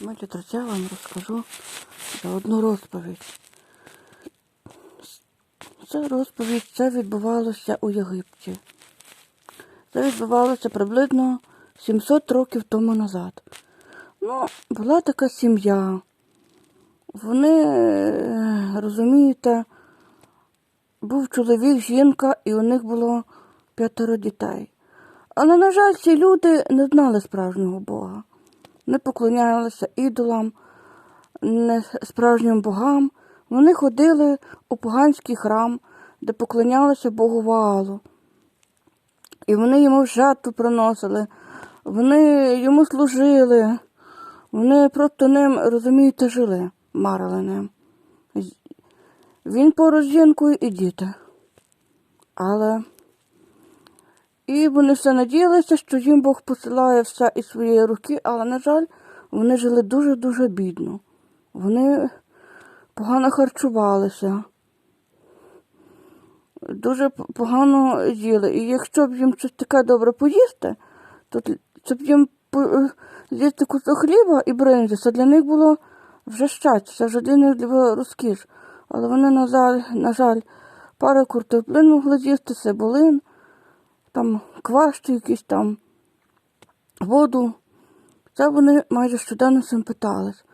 Друзі, я вам розкажу за одну розповідь. Ця розповідь це відбувалося у Єгипті. Це відбувалося приблизно 700 років тому назад. Ну, була така сім'я. Вони, е, розумієте, був чоловік, жінка, і у них було п'ятеро дітей. Але, на жаль, ці люди не знали справжнього Бога, не поклонялися ідолам, не справжнім богам. Вони ходили у поганський храм, де поклонялися Богу Ваалу. І вони йому жертву приносили, вони йому служили, вони просто ним, розумієте, жили, марили ним. Він поруч жінкою і діти. Але і вони все надіялися, що їм Бог посилає все із своєї руки, але, на жаль, вони жили дуже-дуже бідно. Вони погано харчувалися, дуже погано їли. І якщо б їм щось таке добре поїсти, то щоб їм з'їсти кусок хліба і бринзі, це для них було вже щастя, це вже для них було розкіш. Але вони, на жаль, на жаль, пару картоплин могли з'їсти, цибулин, там квас чи якийсь там воду. Це вони майже щоденно цим питались.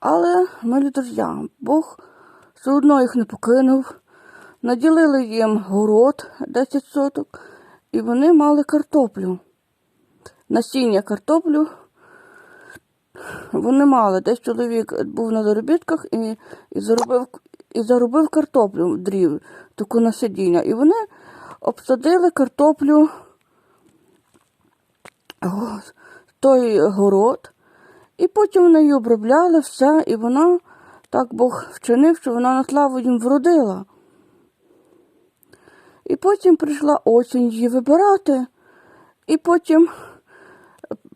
Але, милі друзі, Бог все одно їх не покинув. Наділили їм город 10 соток, і вони мали картоплю. Насіння картоплю вони мали. Десь чоловік був на заробітках і, і, заробив, і заробив картоплю дрів, таку насидіння. І вони обсадили картоплю той город, і потім вони її обробляли все, і вона, так Бог вчинив, що вона на славу їм вродила. І потім прийшла осінь її вибирати, і потім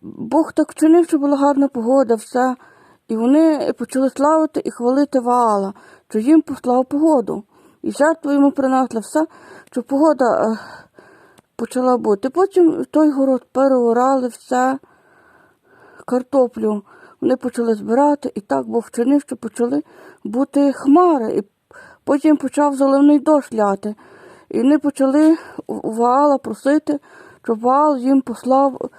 Бог так вчинив, що була гарна погода, все. І вони почали славити і хвалити Ваала, що їм послав погоду. І жертву йому принесли все, що погода е, почала бути. Потім той город переорали все, картоплю. Вони почали збирати, і так Бог вчинив, що почали бути хмари. І потім почав заливний дощ ляти. І вони почали у Ваала просити, щоб Ваал їм послав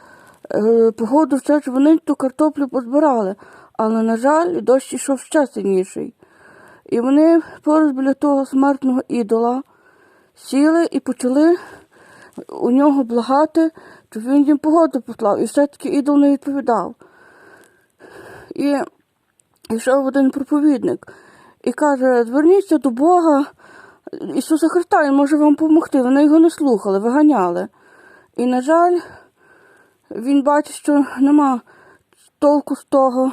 е, погоду все, щоб вони ту картоплю позбирали. Але, на жаль, дощ ішов ще сильніший. І вони поруч біля того смертного ідола сіли і почали у нього благати, щоб він їм погоду послав. І все-таки ідол не відповідав. І йшов один проповідник і каже: зверніться до Бога Ісуса Христа, Він може вам допомогти. Вони його не слухали, виганяли. І, на жаль, він бачить, що нема толку з того.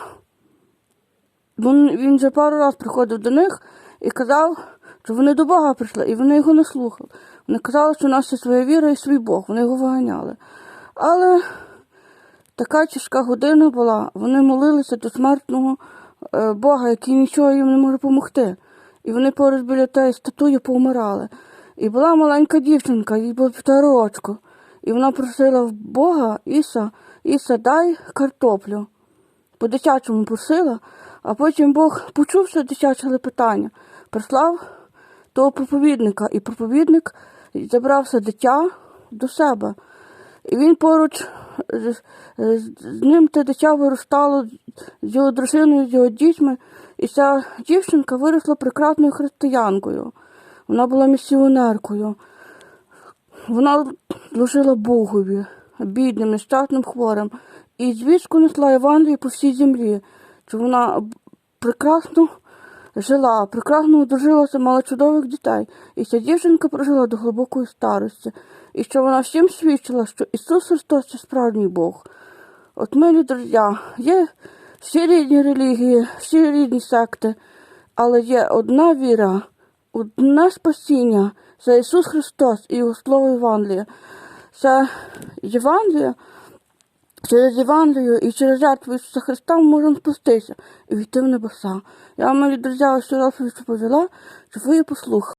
Він, він вже пару разів приходив до них і казав, що вони до Бога прийшли, і вони його не слухали. Вони казали, що у нас є своя віра і свій Бог, вони його виганяли. Але така тяжка година була, вони молилися до смертного е, Бога, який нічого їм не може допомогти. І вони поруч біля тієї статуї повмирали. І була маленька дівчинка, їй було півтора рочку. І вона просила в Бога, Іса, Іса, дай картоплю. По-дитячому просила, а потім Бог почув це дитяче лепетання, прислав того проповідника, і проповідник забрав все дитя до себе. І він поруч з ним те дитя виростало з його дружиною, з його дітьми, і ця дівчинка виросла прекрасною християнкою. Вона була місіонеркою. Вона служила Богові, бідним, нещасним хворим, і звістку несла Євангелію по всій землі, що вона прекрасно жила, прекрасно одружилася, мала чудових дітей. І ця дівчинка прожила до глибокої старості, і що вона всім свідчила, що Ісус Христос це справжній Бог. От милі друзі, є всі різні релігії, всі різні секти, але є одна віра, одне спасіння це Ісус Христос і Його Слово Євангелія. Це Євангелія, через Євангелію і через жертву Ісуса Христа ми можемо спастися і війти в небеса. Я вам, мої друзі, ще раз розповідь щоб ви її послухали.